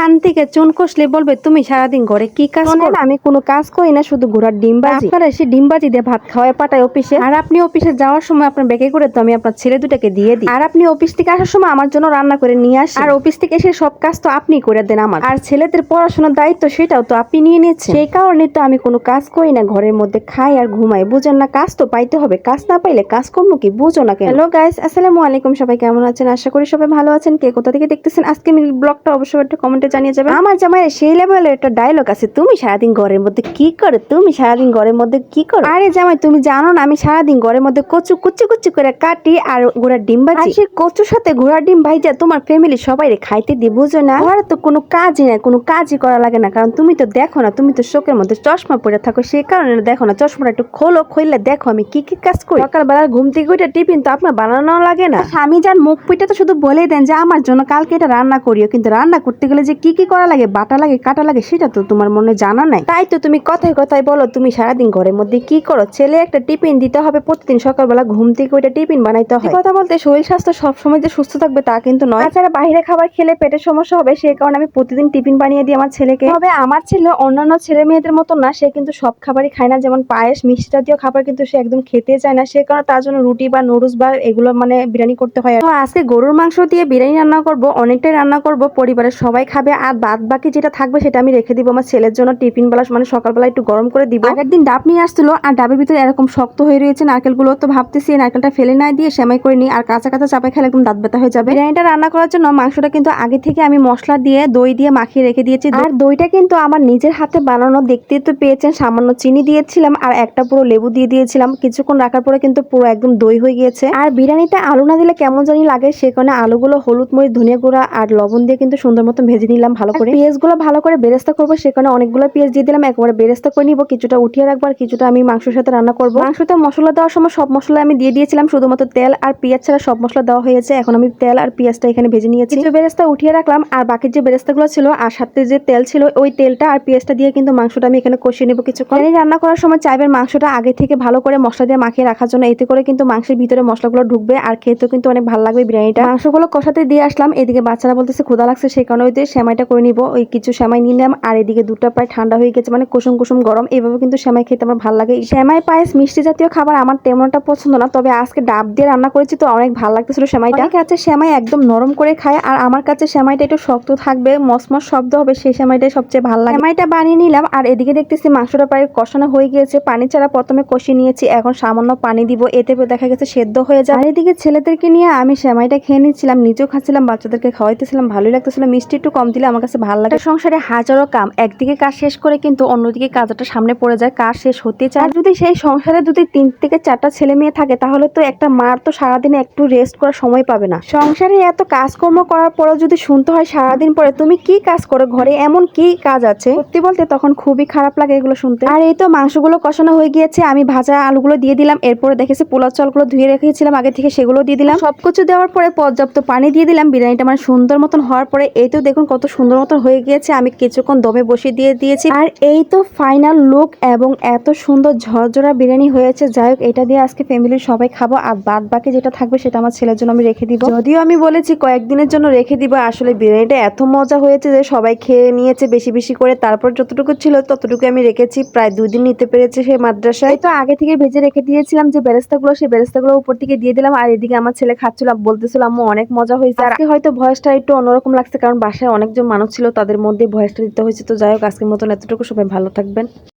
কান থেকে চুন কষলে বলবে তুমি সারাদিন ঘরে কি কাজ করো? আমি কোনো কাজ করি না শুধু ঘোরার ডিম বাজি আপনারা এসে ডিম বাজি দিয়ে ভাত খাওয়ায় পাঠায় অফিসে। আর আপনি অফিসে যাওয়ার সময় আপনার ব্যাগে করে তো আমি আপনার ছেলে দুটাকে দিয়ে দিই। আর আপনি অফিস থেকে আসার সময় আমার জন্য রান্না করে নিয়ে আসেন। আর অফিস থেকে এসে সব কাজ তো আপনি করে দেন আমার। আর ছেলেদের পড়াশোনার দায়িত্ব সেটাও তো আপনি নিয়ে নিচ্ছেন। সেই কারণে তো আমি কোনো কাজ করি না ঘরের মধ্যে খাই আর ঘুমাই। বুঝেন না কাজ তো পাইতে হবে। কাজ না পাইলে কাজ করব কি? বুঝো না কেন? হ্যালো গাইস আসসালামু আলাইকুম। সবাই কেমন আছেন? আশা করি সবাই ভালো আছেন। কে কোথা থেকে দেখতেছেন? আজকে ব্লগটা অবশ্যই একটা কমেন্টে জানিয়ে যাবেন আমার জামাইয়ের সেই লেভেলের একটা ডায়লগ আছে। তুমি সারাদিন ঘরের মধ্যে কি করো? তুমি সারাদিন ঘরের মধ্যে কি করো? আরে জামাই তুমি জানো না আমি সারাদিন ঘরের মধ্যে কচু কুচি কুচি করে কাটি আর ঘোড়ার ডিম ভাজি। সেই কচুর সাথে ঘোড়ার ডিম ভাইজা তোমার ফ্যামিলি সবাই খাইতে দি বুঝো না? ঘরে তো কোনো কাজই নাই কোনো কাজই করা লাগে না কারণ তুমি তো দেখো না তুমি তো চোখের মধ্যে চশমা পরে থাকো সেই কারণে দেখো না চশমাটা একটু খোলো খুললে দেখো আমি কি কি কাজ করি। সকালবেলা ঘুম থেকে উঠে টিফিন তো আপনার বানানো লাগে না। স্বামী যান মুখ পিঠে তো শুধু বলেই দেন যে আমার জন্য কালকে এটা রান্না করিও কিন্তু রান্না করতে গেলে যে কি কি করা লাগে বাটা লাগে কাটা লাগে সেটা তো তোমার মনে জানা নাই। তাই তো তুমি কথায় কথায় বলো তুমি সারাদিন ঘরের মধ্যে কি করো? ছেলে একটা টিফিন দিতে হবে প্রতিদিন সকালবেলা ঘুম থেকে ওইটা টিফিন বানাইতে হয়। কথা বলতে শরীর স্বাস্থ্য সবসময় যে সুস্থ থাকবে তা কিন্তু নয়। তাছাড়া বাইরে খাবার খেলে পেটের সমস্যা হবে সেই কারণে আমি প্রতিদিন টিফিন বানিয়ে দিই আমার ছেলেকে। তবে আমার ছেলে অন্যান্য ছেলে মেয়েদের মতো না সে কিন্তু সব খাবারই খায় না যেমন পায়েস মিষ্টি জাতীয় খাবার কিন্তু সে একদম খেতে চায় না সে কারণে তার জন্য রুটি বা নুডলস বা এগুলো মানে বিরিয়ানি করতে হয়। আজকে গরুর মাংস দিয়ে বিরিয়ানি রান্না করব অনেকটাই রান্না করব পরিবারের সবাই খাবে। আর বাদ বাকি যেটা থাকবে সেটা আমি রেখে দিব। আমার ছেলের জন্য টিফিন বেলা মানে সকালবেলা একটু গরম করে দিব। আগের দিন ডাব নিয়ে আসছিল আর ডাবের ভিতরে এরকম শক্ত হয়ে রয়েছে নারকেলগুলো তো ভাবতেছি নারকেলটা ফেলে না দিয়ে সেমাই করে নিই। আর কাঁচা কাঁচা চাপাই খেলে একদম দাঁত ব্যথা হয়ে যাবে। বিরিয়ানিটা রান্না করার জন্য মাংসটা কিন্তু আগে থেকে আমি মশলা দিয়ে দই দিয়ে মাখিয়ে রেখে দিয়েছি। আর দইটা কিন্তু আমার নিজের হাতে বানানো দেখতে তো পেয়েছেন সামান্য চিনি দিয়েছিলাম আর একটা পুরো লেবু দিয়ে দিয়েছিলাম। কিছুক্ষণ রাখার পরে কিন্তু পুরো একদম দই হয়ে গিয়েছে। আর বিরিয়ানিতে আলু না দিলে কেমন জানি লাগে সে কারণে আলুগুলো হলুদ মরিচ ধনিয়া গুঁড়া আর লবণ দিয়ে কিন্তু সুন্দর মতো ভেজে নিলাম। ভালো করে। পেঁয়াজগুলো ভালো করে বেরেস্তা করব সে কারণে অনেকগুলো পেঁয়াজ দিয়ে দিলাম একবারে বেরেস্তা করে নিবো কিছুটা উঠিয়ে রাখব আর কিছুটা আমি মাংসের সাথে রান্না করব। মাংসতে মশলা দেওয়ার সময় সব মশলা আমি দিয়ে দিয়েছিলাম শুধুমাত্র তেল আর পেঁয়াজ ছাড়া সব মশলা দেওয়া হয়েছে। এখন আমি তেল আর পেঁয়াজটা এখানে ভেজে নিয়েছি। কিছু বেরেস্তা উঠিয়ে রাখলাম আর বাকি যে বেরেস্তাগুলো ছিল আর সাথে যে তেল ছিল ওই তেলটা আর পেঁয়াজটা দিয়ে কিন্তু মাংসটা আমি এখানে কষিয়ে নেব কিছুক্ষণ। রান্না করার সময় চাইবেন মাংসটা আগে থেকে ভালো করে মশলা দিয়ে মাখিয়ে রাখার জন্য এতে করে কিন্তু মাংসের ভিতরে মশলাগুলো ঢুকবে আর খেতেও কিন্তু অনেক ভালো লাগবে বিরিয়ানিটা। মাংসগুলো কষাতে দিয়ে আসলাম এদিকে বাচ্চারা বলতেছে ক্ষুদা লাগছে সেই কারণে ওই সেমাইটা করে নিব। ওই কিছু সেমাই নিলাম। আর এদিকে দুটো প্রায় ঠান্ডা হয়ে গেছে মানে কুসুম কুসুম গরম। এইভাবে কিন্তু সেমাই খেতে আমার ভালো লাগে। সেমাই পায়েস মিষ্টি জাতীয় খাবার আমার তেমন একটা পছন্দ না তবে আজকে ডাব দিয়ে রান্না করেছি তো অনেক ভালো লাগতেছিল সেমাইটা। আছে সেমাই একদম নরম করে খায় আর আমার কাছে সেমাইটা একটু শক্ত থাকবে মসমস শব্দ হবে সেই সেমাইটাই সবচেয়ে ভালো লাগে। সেমাইটা বানিয়ে নিলাম আর এদিকে দেখতেছি মাংসটা প্রায় কষানো হয়ে গিয়েছে। পানি ছাড়া প্রথমে কষিয়ে নিয়েছি এখন সামান্য পানি দিব। এতে দেখা গেছে সেদ্ধ হয়ে যায় আর এদিকে ছেলেদেরকে নিয়ে আমি সেমাইটা খেয়ে নিচ্ছিলাম নিজেও খাচ্ছিলাম বাচ্চাদেরকে খাওয়াইতেছিলাম ভালোই লাগতেছিল। মিষ্টি একটু কম দিলে আমার কাছে ভালো লাগে। সংসারে হাজারো কাম, একদিকে কাজ শেষ করে কিন্তু অন্যদিকে কাজটা সামনে পড়ে যায়, কাজ শেষ হতে চায়। আর যদি সেই সংসারে যদি তিন থেকে চারটা ছেলে মেয়ে থাকে, তাহলে তো একটা মার তো সারাদিনে একটু রেস্ট করার সময় পাবে না। সংসারে এত কাজকর্ম করার পরেও যদি শুনতে হয় সারাদিন পরে, তুমি কি কাজ করো ঘরে? এমন কি কাজ আছে? সত্যি বলতে তখন খুবই খারাপ লাগে এগুলো শুনতে। আর এই তো মাংসগুলো কষানো হয়ে গিয়েছে, আমি ভাজা আলুগুলো দিয়ে দিলাম, এরপরে দেখেছি পোলাও চালগুলো ধুয়ে রেখেছিলাম, আগে থেকে সেগুলো দিয়ে দিলাম। সবকিছু দেওয়ার পরে পর্যাপ্ত পানি দিয়ে দিলাম, বিরিয়ানিটা মানে সুন্দর মতন হওয়ার পরে, এই তো দেখুন কত সুন্দর মতো হয়ে গিয়েছে, আমি কিছুক্ষণ দমে বসিয়ে দিয়ে দিয়েছি। আর এই তো ফাইনাল লুক এবং এত সুন্দর ঝরঝরা বিরিয়ানি হয়েছে, যাই হোক, এটা দিয়ে আজকে ফ্যামিলির সবাই খাব। আর বাদ বাকি যেটা থাকবে, সেটা আমার ছেলের জন্য আমি রেখে দিব। যদিও আমি বলেছি কয়েকদিনের জন্য রেখে দিব, আসলে বিরিয়ানিটা এত মজা হয়েছে যে সবাই খেয়ে নিয়েছে বেশি বেশি করে। তারপর যতটুকু ছিল, ততটুকু আমি রেখেছি, প্রায় দুই দিন নিতে পেরেছে সেই মাদ্রাসায়। তো আগে থেকে ভেজে রেখে দিয়েছিলাম যে বেরেস্তাগুলো সেই বেরেস্তাগুলো উপর থেকে দিয়ে দিলাম। আর এদিকে আমার ছেলে খাচ্ছিল, বলতেছিল, আম্মু, অনেক মজা হয়েছে। আর হয়তো ভয়েসটা একটু অন্যরকম লাগছে, কারণ বাসায় অনেকজন মানুষ ছিল, তাদের মধ্যে ভয়েসটা দিতে হয়েছে। তো যাই হোক, আজকের মতন এতটুকু। সবাই ভালো থাকবেন।